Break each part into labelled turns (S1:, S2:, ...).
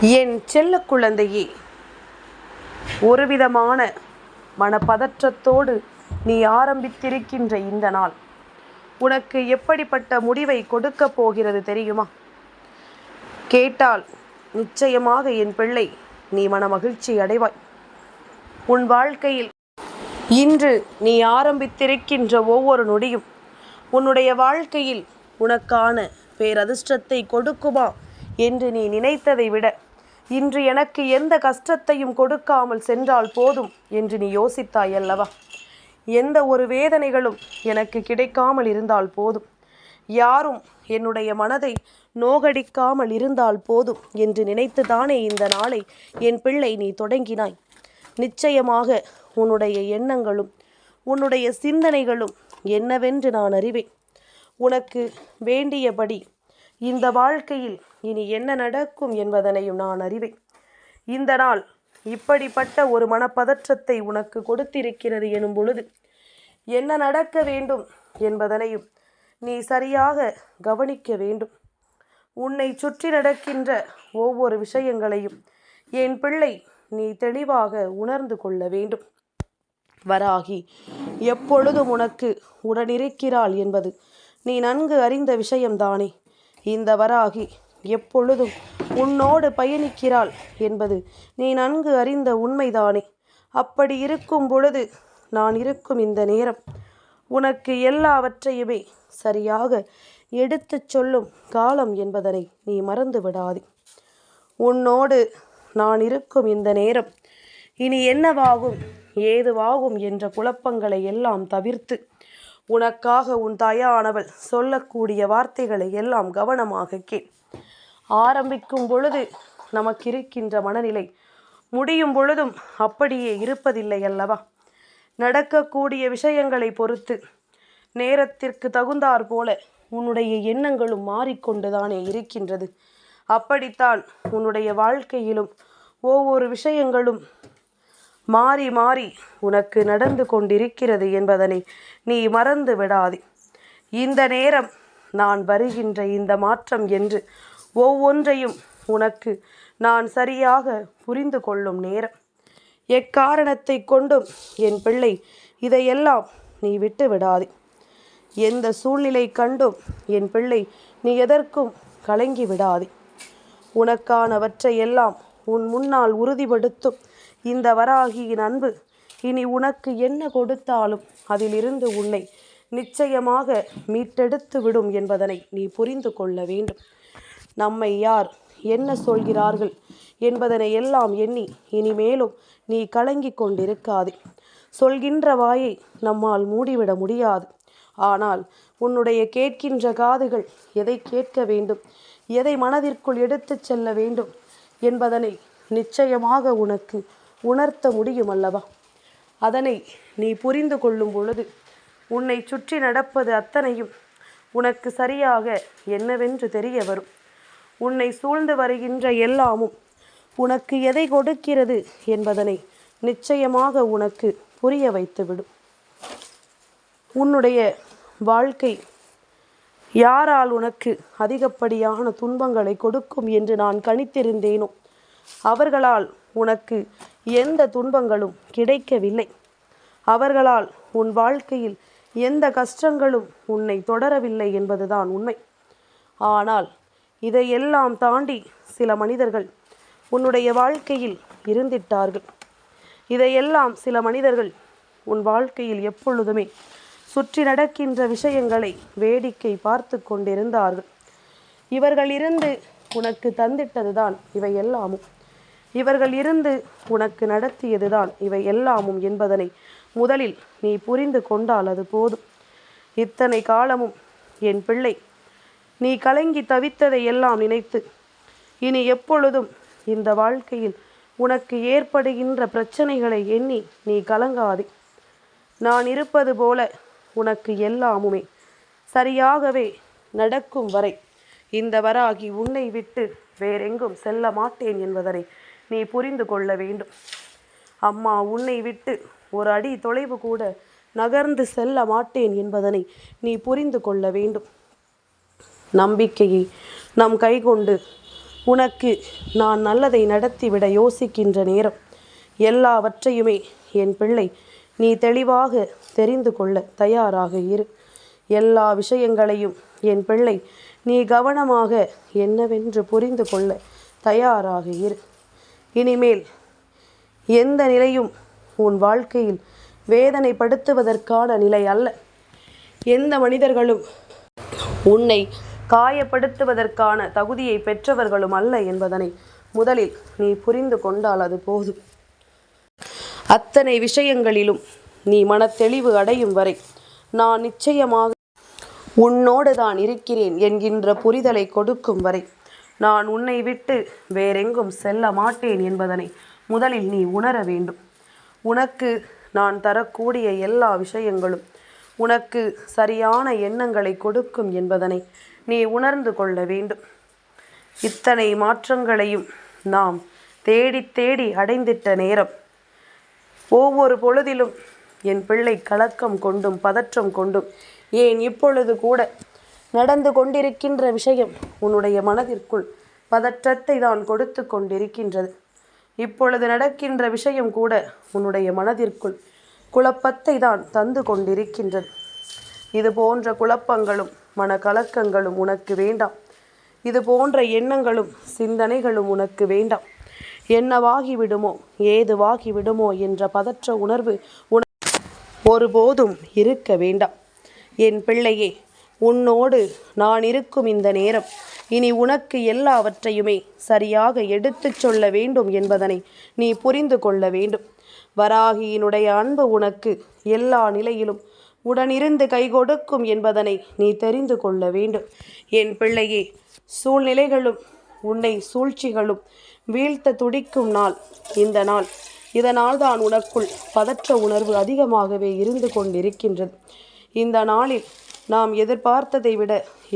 S1: என் செல்ல குழந்தையே ஒருவிதமான மனப்பதற்றத்தோடு நீ ஆரம்பித்திருக்கின்ற இந்த நாள் உனக்கு எப்படிப்பட்ட முடிவை கொடுக்கப் போகிறது தெரியுமா? கேட்டால் நிச்சயமாக என் பிள்ளை நீ மன மகிழ்ச்சி அடைவாய். உன் வாழ்க்கையில் இன்று நீ ஆரம்பித்திருக்கின்ற ஒவ்வொரு நொடியும் உன்னுடைய வாழ்க்கையில் உனக்கான பேரதிர்ஷ்டத்தை கொடுக்குமா? என்று நீ நினைத்ததை விட இன்று எனக்கு எந்த கஷ்டத்தையும் கொடுக்காமல் சென்றால் போதும் என்று நீ யோசித்தாய் அல்லவா? எந்த ஒரு வேதனைகளும் எனக்கு கிடைக்காமல் இருந்தால் போதும். யாரும் என்னுடைய மனதை நோகடிக்காமல் இருந்தால் போதும் என்று நினைத்துதானே இந்த நாளை என் பிள்ளை நீ தொடங்கினாய்? நிச்சயமாக உன்னுடைய எண்ணங்களும் உன்னுடைய சிந்தனைகளும் என்னவென்று நான் அறிவேன். உனக்கு வேண்டியபடி இந்த வாழ்க்கையில் இனி என்ன நடக்கும் என்பதனையும் நான் அறிவேன். இந்த நாள் இப்படிப்பட்ட ஒரு மனப்பதற்றத்தை உனக்கு கொடுத்திருக்கிறது எனும் பொழுது என்ன நடக்க வேண்டும் என்பதனையும் நீ சரியாக கவனிக்க வேண்டும். உன்னை சுற்றி நடக்கின்ற ஒவ்வொரு விஷயங்களையும் என் பிள்ளை நீ தெளிவாக உணர்ந்து கொள்ள வேண்டும். வராகி எப்பொழுதும் உனக்கு உடனிருக்கிறாள் என்பது நீ நன்கு அறிந்த விஷயம்தானே. இந்த வராகி எப்பொழுதும் உன்னோடு பயணிக்கிறாள் என்பது நீ நன்கு அறிந்த உண்மைதானே. அப்படி இருக்கும் பொழுது நான் இருக்கும் இந்த நேரம் உனக்கு எல்லாவற்றையுமே சரியாக எடுத்துச் சொல்லும் காலம் என்பதனை நீ மறந்து விடாதே. உன்னோடு நான் இருக்கும் இந்த நேரம் இனி என்னவாகும் ஏதுவாகும் என்ற குழப்பங்களை எல்லாம் தவிர்த்து உனக்காக உன் தாயானவள் சொல்லக்கூடிய வார்த்தைகளை எல்லாம் கவனமாக கேள். ஆரம்பிக்கும் பொழுது நமக்கு இருக்கின்ற மனநிலை முடியும் பொழுதும் அப்படியே இருப்பதில்லை அல்லவா? நடக்கக்கூடிய விஷயங்களை பொறுத்து நேரத்திற்கு தகுந்தாற் போல உன்னுடைய எண்ணங்களும் மாறிக்கொண்டுதானே இருக்கின்றது. அப்படித்தான் உன்னுடைய வாழ்க்கையிலும் ஒவ்வொரு விஷயங்களும் மாறி மாறி உனக்கு நடந்து கொண்டிருக்கிறது என்பதனை நீ மறந்து விடாதே. இந்த நேரம் நான் வருகின்ற இந்த மாற்றம் என்று ஒவ்வொன்றையும் உனக்கு நான் சரியாக புரிந்து கொள்ளும் நேரம். எக்காரணத்தை கொண்டும் என் பிள்ளை இதையெல்லாம் நீ விட்டு விடாதே. எந்த சூழ்நிலை கண்டும் என் பிள்ளை நீ எதற்கும் கலங்கி விடாதே. உனக்கானவற்றையெல்லாம் உன் முன்னால் உறுதிப்படுத்தும் இந்த வராகியின் அன்பு இனி உனக்கு என்ன கொடுத்தாலும் அதிலிருந்து உன்னை நிச்சயமாக மீட்டெடுத்து விடும் என்பதனை நீ புரிந்து கொள்ள வேண்டும். நம்மை யார் என்ன சொல்கிறார்கள் என்பதனை எல்லாம் எண்ணி இனிமேலும் நீ கலங்கி கொண்டிருக்காதே. சொல்கின்ற வாயை நம்மால் மூடிவிட முடியாது. ஆனால் உன்னுடைய கேட்கின்ற காதுகள் எதை கேட்க வேண்டும் எதை மனதிற்குள் எடுத்துச் செல்ல வேண்டும் என்பதனை நிச்சயமாக உனக்கு உணர்த்த முடியும் அல்லவா அதனை நீ புரிந்து கொள்ளும் பொழுது உன்னை சுற்றி நடப்பது அத்தனையும் உனக்கு சரியாக என்னவென்று தெரிய வரும். உன்னை சூழ்ந்து வருகின்ற எல்லாமும் உனக்கு எதை கொடுக்கிறது என்பதனை நிச்சயமாக உனக்கு புரிய வைத்துவிடும். உன்னுடைய வாழ்க்கை யாரால் உனக்கு அதிகப்படியான துன்பங்களை கொடுக்கும் என்று நான் கணித்திருந்தேனோ அவர்களால் உனக்கு எந்த துன்பங்களும் கிடைக்கவில்லை. அவர்களால் உன் வாழ்க்கையில் எந்த கஷ்டங்களும் உன்னை தொடரவில்லை என்பதுதான் உண்மை. ஆனால் இதையெல்லாம் தாண்டி சில மனிதர்கள் உன்னுடைய வாழ்க்கையில் இருந்திட்டார்கள். இதையெல்லாம் சில மனிதர்கள் உன் வாழ்க்கையில் எப்பொழுதுமே சுற்றி நடக்கின்ற விஷயங்களை வேடிக்கை பார்த்து கொண்டிருந்தார்கள். இவர்கள் இருந்து உனக்கு தந்திட்டதுதான் இவை எல்லாமும் இவர்கள் இருந்து உனக்கு நடத்தியதுதான் இவை எல்லாமும் என்பதனை முதலில் நீ புரிந்து கொண்டால் அது போதும். இத்தனை காலமும் என் பிள்ளை நீ கலங்கி தவித்ததை எல்லாம் நினைத்து இனி எப்பொழுதும் இந்த வாழ்க்கையில் உனக்கு ஏற்படுகின்ற பிரச்சனைகளை எண்ணி நீ கலங்காதே. நான் இருப்பது போல உனக்கு எல்லாமுமே சரியாகவே நடக்கும் வரை இந்த வராகி உன்னை விட்டு வேறெங்கும் செல்ல மாட்டேன் என்பதனை நீ புரிந்து கொள்ள வேண்டும். அம்மா உன்னை விட்டு ஒரு அடி தொலைவு கூட நகர்ந்து செல்ல மாட்டேன் என்பதனை நீ புரிந்து கொள்ள வேண்டும். நம்பிக்கையை நம் கைகொண்டு உனக்கு நான் நல்லதை நடத்திவிட யோசிக்கின்ற நேரம் எல்லாவற்றையுமே என் பிள்ளை நீ தெளிவாக தெரிந்து கொள்ள தயாராக இரு. எல்லா விஷயங்களையும் என் பிள்ளை நீ கவனமாக என்னவென்று புரிந்து கொள்ள தயாராக இரு. இனிமேல் எந்த நிலையும் உன் வாழ்க்கையில் வேதனைப்படுத்துவதற்கான நிலை அல்ல. எந்த மனிதர்களும் உன்னை காயப்படுத்துவதற்கான தகுதியை பெற்றவர்களும் அல்ல என்பதனை முதலில் நீ புரிந்து கொண்டால் அது போதும். அத்தனை விஷயங்களிலும் நீ மனத்தெளிவு அடையும் வரை நான் நிச்சயமாக உன்னோடு தான் இருக்கிறேன் என்கின்ற புரிதலை கொடுக்கும் வரை நான் உன்னை விட்டு வேறெங்கும் செல்ல மாட்டேன் என்பதனை முதலில் நீ உணர வேண்டும். உனக்கு நான் தரக்கூடிய எல்லா விஷயங்களும் உனக்கு சரியான எண்ணங்களை கொடுக்கும் என்பதனை நீ உணர்ந்து கொள்ள வேண்டும். இத்தனை மாற்றங்களையும் நாம் தேடி தேடி அடைந்திட்ட நேரம். ஒவ்வொரு பொழுதிலும் என் பிள்ளை கலக்கம் கொண்டும் பதற்றம் கொண்டும் ஏன் இப்பொழுது கூட நடந்து கொண்டிருக்கின்ற விஷயம் உன்னுடைய மனதிற்குள் பதற்றத்தை தான் கொடுத்து கொண்டிருக்கின்றது. இப்பொழுது நடக்கின்ற விஷயம் கூட உன்னுடைய மனதிற்குள் குழப்பத்தை தான் தந்து கொண்டிருக்கின்றது. இது போன்ற குழப்பங்களும் மனக்கலக்கங்களும் உனக்கு வேண்டாம். இது போன்ற எண்ணங்களும் சிந்தனைகளும் உனக்கு வேண்டாம். என்னவாகி விடுமோ ஏதுவாகி விடுமோ என்ற பதற்ற உணர்வு உன ஒருபோதும் இருக்க வேண்டாம். என் பிள்ளையே உன்னோடு நான் இருக்கும் இந்த நேரம். இனி உனக்கு எல்லாவற்றையுமே சரியாக எடுத்துச் சொல்ல வேண்டும் என்பதனை நீ புரிந்து கொள்ள வேண்டும். வராகியினுடைய அன்பு உனக்கு எல்லா நிலையிலும் உடனிருந்து கை கொடுக்கும் என்பதனை நீ தெரிந்து கொள்ள வேண்டும். என் பிள்ளையே சூழ்நிலைகளும் உன்னை சூழ்ச்சிகளும் வீழ்த்த துடிக்கும் நாள் இந்த நாள். இதனால் தான் உனக்குள் பதற்ற உணர்வு அதிகமாகவே இருந்து கொண்டிருக்கின்றது. இந்த நாளில் நாம் எதிர்பார்த்ததை விட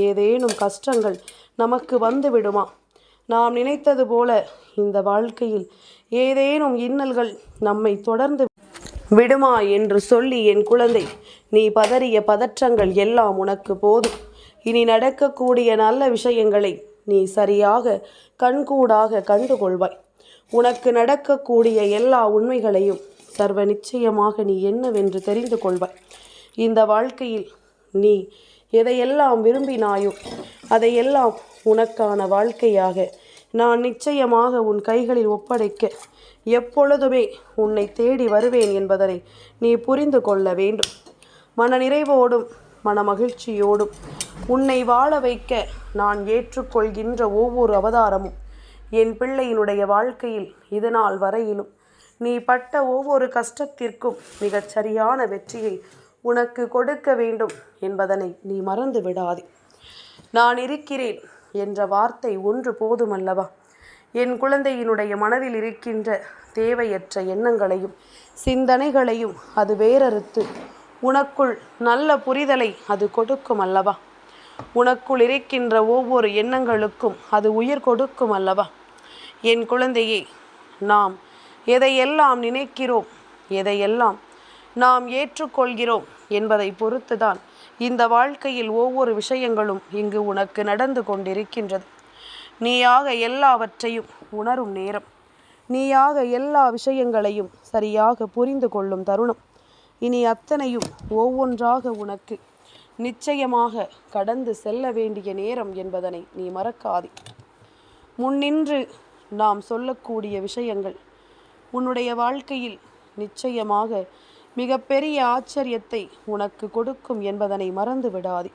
S1: ஏதேனும் கஷ்டங்கள் நமக்கு வந்துவிடுமா? நாம் நினைத்தது போல இந்த வாழ்க்கையில் ஏதேனும் இன்னல்கள் நம்மை தொடர்ந்து விடுமா என்று சொல்லி என் குழந்தை நீ பதறிய பதற்றங்கள் எல்லாம் உனக்கு போதும். இனி நடக்கக்கூடிய நல்ல விஷயங்களை நீ சரியாக கண்கூடாக கண்டுகொள்வாய். உனக்கு நடக்கக்கூடிய எல்லா உண்மைகளையும் சர்வ நிச்சயமாக நீ என்னவென்று தெரிந்து கொள்வாய். இந்த வாழ்க்கையில் நீ எதையெல்லாம் விரும்பினாயோ அதையெல்லாம் உனக்கான வாழ்க்கையாக. நான் நிச்சயமாக உன் கைகளில் ஒப்படைக்க எப்பொழுதுமே உன்னை தேடி வருவேன் என்பதனை நீ புரிந்து கொள்ள வேண்டும். மன நிறைவோடும் மன மகிழ்ச்சியோடும் உன்னை வாழ வைக்க நான் ஏற்றுக்கொள்கின்ற ஒவ்வொரு அவதாரமும் என் பிள்ளையினுடைய வாழ்க்கையில் இதனால் வரையிலும். நீ பட்ட ஒவ்வொரு கஷ்டத்திற்கும் மிகச் சரியான வெற்றியை உனக்கு கொடுக்க வேண்டும் என்பதனை நீ மறந்து விடாதே. நான் இருக்கிறேன் என்ற வார்த்தை ஒன்று போதுமல்லவா? என் குழந்தையினுடைய மனதில் இருக்கின்ற தேவையற்ற எண்ணங்களையும் சிந்தனைகளையும் அது வேறறுத்து உனக்குள் நல்ல புரிதலை அது கொடுக்கும் அல்லவா உனக்குள் இருக்கின்ற ஒவ்வொரு எண்ணங்களுக்கும் அது உயிர் கொடுக்கும் அல்லவா என் குழந்தையே நாம் எதையெல்லாம் நினைக்கிறோம் எதையெல்லாம் நாம் ஏற்றுக்கொள்கிறோம் என்பதை பொறுத்துதான் இந்த வாழ்க்கையில் ஒவ்வொரு விஷயங்களும் இங்கு உனக்கு நடந்து கொண்டிருக்கின்றது. நீயாக எல்லாவற்றையும் உணரும் நேரம். நீயாக எல்லா விஷயங்களையும் சரியாக புரிந்து கொள்ளும் தருணம். இனி அத்தனையும் ஒவ்வொன்றாக உனக்கு நிச்சயமாக கடந்து செல்ல வேண்டிய நேரம் என்பதனை நீ மறக்காதே. முன்னின்று நாம் சொல்லக்கூடிய விஷயங்கள் உன்னுடைய வாழ்க்கையில் நிச்சயமாக மிகப்பெரிய ஆச்சரியத்தை உனக்கு கொடுக்கும் என்பதனை மறந்து விடாதே.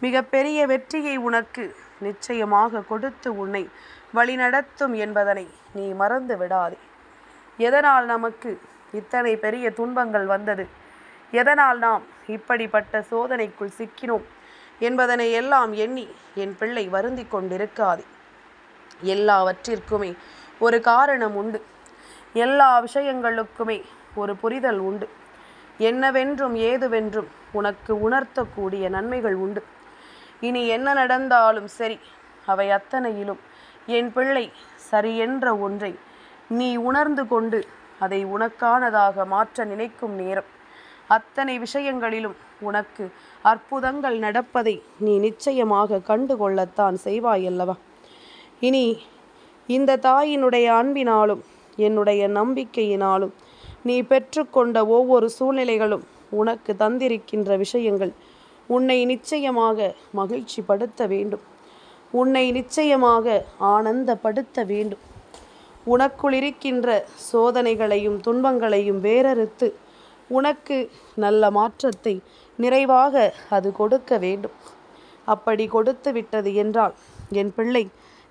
S1: மிகப்பெரிய வெற்றியை உனக்கு நிச்சயமாக கொடுத்து உன்னை வழிநடத்தும் என்பதனை நீ மறந்து விடாதே. எதனால் நமக்கு இத்தனை பெரிய துன்பங்கள் வந்தது? எதனால் நாம் இப்படிப்பட்ட சோதனைக்குள் சிக்கினோம் என்பதனை எல்லாம் எண்ணி என் பிள்ளை வருந்தி கொண்டிருக்காதே. எல்லாவற்றிற்குமே ஒரு காரணம் உண்டு. எல்லா விஷயங்களுக்குமே ஒரு புரிதல் உண்டு. என்னவென்றும் ஏதுவென்றும் உனக்கு உணர்த்தக்கூடிய நன்மைகள் உண்டு. இனி என்ன நடந்தாலும் சரி அவை அத்தனையிலும் என் பிள்ளை சரியென்ற ஒன்றை நீ உணர்ந்து கொண்டு அதை உனக்கானதாக மாற்ற நினைக்கும் நேரம். அத்தனை விஷயங்களிலும் உனக்கு அற்புதங்கள் நடப்பதை நீ நிச்சயமாக கண்டுகொள்ளத்தான் செய்வாயல்லவா? இனி இந்த தாயினுடைய அன்பினாலும் என்னுடைய நம்பிக்கையினாலும் நீ பெற்றுக்கொண்ட ஒவ்வொரு சூழ்நிலைகளும் உனக்கு தந்திருக்கின்ற விஷயங்கள். உன்னை நிச்சயமாக மகிழ்ச்சிப்படுத்த வேண்டும். உன்னை நிச்சயமாக ஆனந்தப்படுத்த வேண்டும். உனக்குள் இருக்கின்ற சோதனைகளையும் துன்பங்களையும் வேறறுத்து உனக்கு நல்ல மாற்றத்தை நிறைவாக அது கொடுக்க வேண்டும். அப்படி கொடுத்து விட்டது என்றால் என் பிள்ளை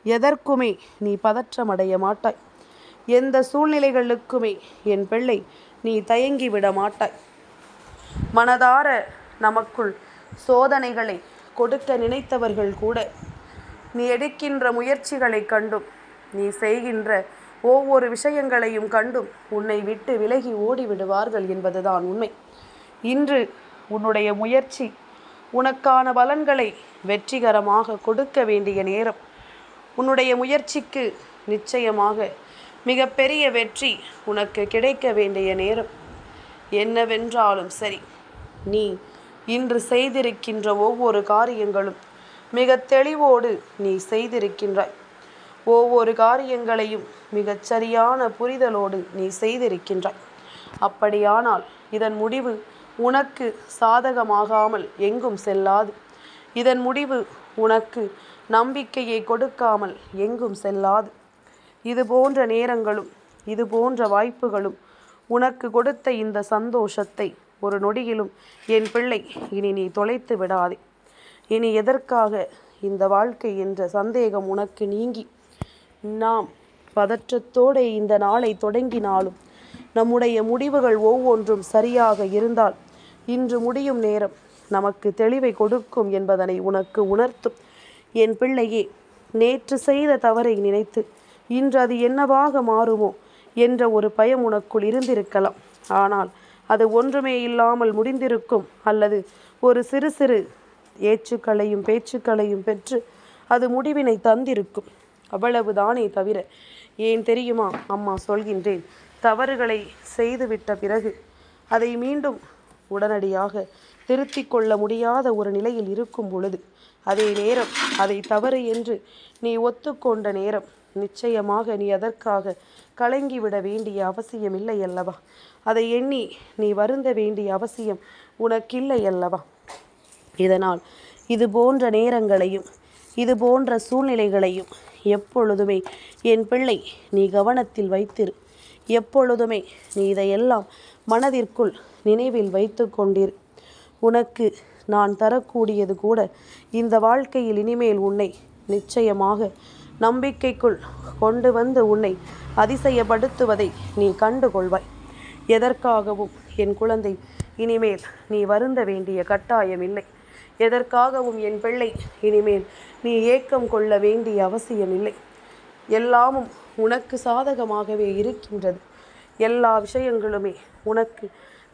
S1: எதற்குமே நீ பதற்றமடைய மாட்டாய். எந்த சூழ்நிலைகளுக்குமே என் பிள்ளை நீ தயங்கி விட மாட்டாய். மனதார நமக்குள் சோதனைகளை கொடுக்க நினைத்தவர்கள் கூட நீ எடுக்கின்ற முயற்சிகளை கண்டும் நீ செய்கின்ற ஒவ்வொரு விஷயங்களையும் கண்டும் உன்னை விட்டு விலகி ஓடிவிடுவார்கள் என்பதுதான் உண்மை. இன்று உன்னுடைய முயற்சி உனக்கான பலன்களை வெற்றிகரமாக கொடுக்க வேண்டிய நேரம். உன்னுடைய முயற்சிக்கு நிச்சயமாக மிகப்பெரிய வெற்றி உனக்கு கிடைக்க வேண்டிய நேரம். என்னவென்றாலும் சரி நீ இன்று செய்திருக்கின்ற ஒவ்வொரு காரியங்களும் மிக தெளிவோடு நீ செய்திருக்கின்றாய். ஒவ்வொரு காரியங்களையும் மிகச் சரியான புரிதலோடு நீ செய்திருக்கின்றாய். அப்படியானால் இதன் முடிவு உனக்கு சாதகமாகாமல் எங்கும் செல்லாது. இதன் முடிவு உனக்கு நம்பிக்கையை கொடுக்காமல் எங்கும் செல்லாது. இது போன்ற நேரங்களும் இது போன்ற வாய்ப்புகளும் உனக்கு கொடுத்த இந்த சந்தோஷத்தை ஒரு நொடியிலும் என் பிள்ளை இனி நீ தொலைத்து விடாதே. இனி எதற்காக இந்த வாழ்க்கை என்ற சந்தேகம் உனக்கு நீங்கி நாம் பதற்றத்தோடு இந்த நாளை தொடங்கினாலும் நம்முடைய முடிவுகள் ஒவ்வொன்றும் சரியாக இருந்தால் இன்று முடியும் நேரம் நமக்கு தெளிவை கொடுக்கும் என்பதனை உனக்கு உணர்த்தும். என் பிள்ளையே நேற்று செய்த தவறை நினைத்து இன்று அது என்னவாக மாறுமோ என்ற ஒரு பயம் உனக்குள் இருந்திருக்கலாம். ஆனால் அது ஒன்றுமே இல்லாமல் முடிந்திருக்கும். அல்லது ஒரு சிறு சிறு ஏச்சுக்களையும் பேச்சுக்களையும் பெற்று அது முடிவினை தந்திருக்கும். அவ்வளவுதானே தவிர ஏன் தெரியுமா அம்மா சொல்கின்றேன். தவறுகளை செய்துவிட்ட பிறகு அதை மீண்டும் உடனடியாக திருத்தி கொள்ள முடியாத ஒரு நிலையில் இருக்கும் பொழுது அதே நேரம் அதை தவறு என்று நீ ஒத்துக்கொண்ட நேரம் நிச்சயமாக நீ அதற்காக கலங்கிவிட வேண்டிய அவசியம் இல்லை அல்லவா? அதை எண்ணி நீ வருந்த வேண்டிய அவசியம் உனக்கில்லை அல்லவா? இதனால் இது போன்ற நேரங்களையும் இது போன்ற சூழ்நிலைகளையும் எப்பொழுதுமே என் பிள்ளை நீ கவனத்தில் வைத்திரு. எப்பொழுதுமே நீ இதையெல்லாம் மனதிற்குள் நினைவில் வைத்து கொண்டிரு. உனக்கு நான் தரக்கூடியது கூட இந்த வாழ்க்கையில் இனிமேல் உன்னை நிச்சயமாக நம்பிக்கைக்குள் கொண்டு வந்து உன்னை அதிசயப்படுத்துவதை நீ கண்டு கொள்வாய் எதற்காகவும் என் குழந்தை இனிமேல் நீ வருந்த வேண்டிய கட்டாயம் இல்லை. எதற்காகவும் என் பிள்ளை இனிமேல் நீ ஏக்கம் கொள்ள வேண்டிய அவசியம் இல்லை. எல்லாமும் உனக்கு சாதகமாகவே இருக்கின்றது. எல்லா விஷயங்களுமே உனக்கு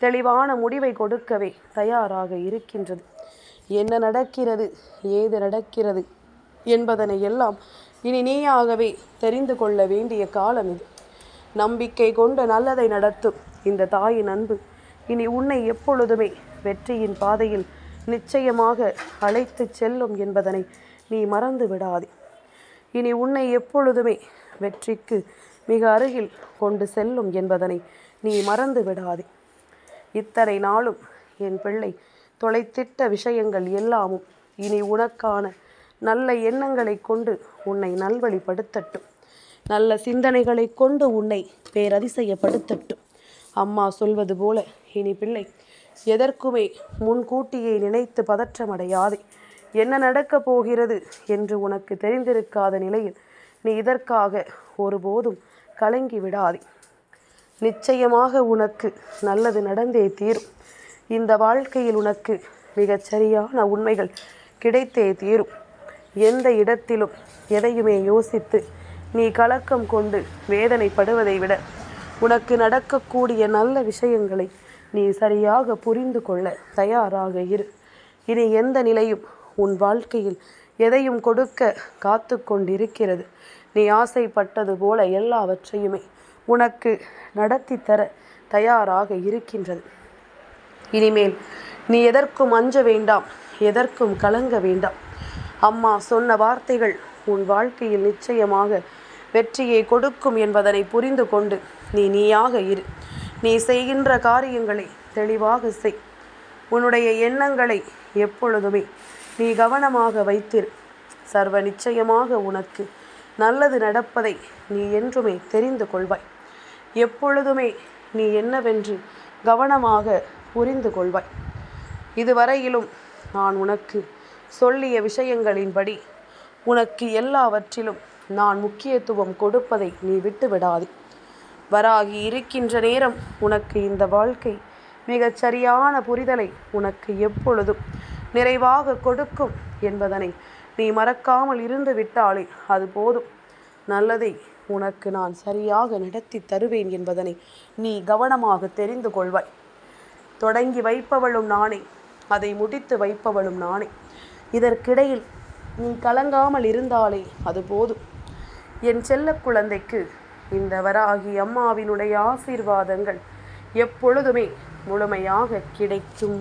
S1: தெளிவான முடிவை கொடுக்கவே தயாராக இருக்கின்றது. என்ன நடக்கிறது ஏது நடக்கிறது என்பதனை எல்லாம் இனி நீயாகவே தெரிந்து கொள்ள வேண்டிய காலம் இது. நம்பிக்கை கொண்டு நல்லதை நடத்தும் இந்த தாயின் அன்பு. இனி உன்னை எப்பொழுதுமே வெற்றியின் பாதையில் நிச்சயமாக அழைத்து செல்லும் என்பதனை நீ மறந்து விடாதே. இனி உன்னை எப்பொழுதுமே வெற்றிக்கு மிக அருகில் கொண்டு செல்லும் என்பதனை நீ மறந்து விடாதே. இத்தனை நாளும் என் பிள்ளை தொலைத்திட்ட விஷயங்கள் எல்லாமும் இனி உனக்கான நல்ல எண்ணங்களை கொண்டு உன்னை நல்வழிப்படுத்தட்டும். நல்ல சிந்தனைகளை கொண்டு உன்னை பேரதிசயப்படுத்தட்டும். அம்மா சொல்வது போல இனி பிள்ளை எதற்குமே முன்கூட்டியே நினைத்து பதற்றமடையாதே. என்ன நடக்கப் போகிறது என்று உனக்கு தெரிந்திருக்காத நிலையில் நீ இதற்காக ஒருபோதும் கலங்கி விடாதே. நிச்சயமாக உனக்கு நல்லது நடந்தே தீரும். இந்த வாழ்க்கையில் உனக்கு மிகச் சரியான உண்மைகள் கிடைத்தே தீரும். எந்த இடத்திலும் எதையுமே யோசித்து நீ கலக்கம் கொண்டு வேதனைப்படுவதை விட உனக்கு நடக்கக்கூடிய நல்ல விஷயங்களை நீ சரியாக புரிந்து கொள்ள தயாராக இரு. இனி எந்த நிலையும் உன் வாழ்க்கையில் எதையும் கொடுக்க காத்து கொண்டிருக்கிறது. நீ ஆசைப்பட்டது போல எல்லாவற்றையுமே உனக்கு நடத்தி தர தயாராக இருக்கின்றது. இனிமேல் நீ எதற்கும் அஞ்ச வேண்டாம் எதற்கும் கலங்க வேண்டாம். அம்மா சொன்ன வார்த்தைகள் உன் வாழ்க்கையில் நிச்சயமாக வெற்றியை கொடுக்கும் என்பதனை புரிந்து கொண்டு நீ நீயாக இரு. நீ செய்கின்ற காரியங்களை தெளிவாக செய். உன்னுடைய எண்ணங்களை எப்பொழுதுமே நீ கவனமாக வைத்திரு. சர்வ நிச்சயமாக உனக்கு நல்லது நடப்பதை நீ என்றுமே தெரிந்து கொள்வாய். எப்பொழுதுமே நீ என்னவென்று கவனமாக புரிந்து கொள்வாய். இதுவரையிலும் நான் உனக்கு சொல்லிய விஷயங்களின்படி உனக்கு எல்லாவற்றிலும் நான் முக்கியத்துவம் கொடுப்பதை நீ விட்டு விடாதே வராகி இருக்கின்ற நேரம் உனக்கு இந்த வாழ்க்கை மிகச் சரியான புரிதலை உனக்கு எப்பொழுதும் நிறைவாக கொடுக்கும் என்பதனை நீ மறக்காமல் இருந்து விட்டாலே அது போதும். நல்லதை உனக்கு நான் சரியாக நடத்தி தருவேன் என்பதனை நீ கவனமாக தெரிந்து கொள்வாய். தொடங்கி வைப்பவளும் நானே அதை முடித்து வைப்பவளும் நானே. இதற்கிடையில் நீ கலங்காமல் இருந்தாலே அது போதும் என் செல்ல குழந்தைக்கு இந்த வராகி அம்மாவினுடைய ஆசீர்வாதங்கள் எப்பொழுதுமே முழுமையாக கிடைக்கும்.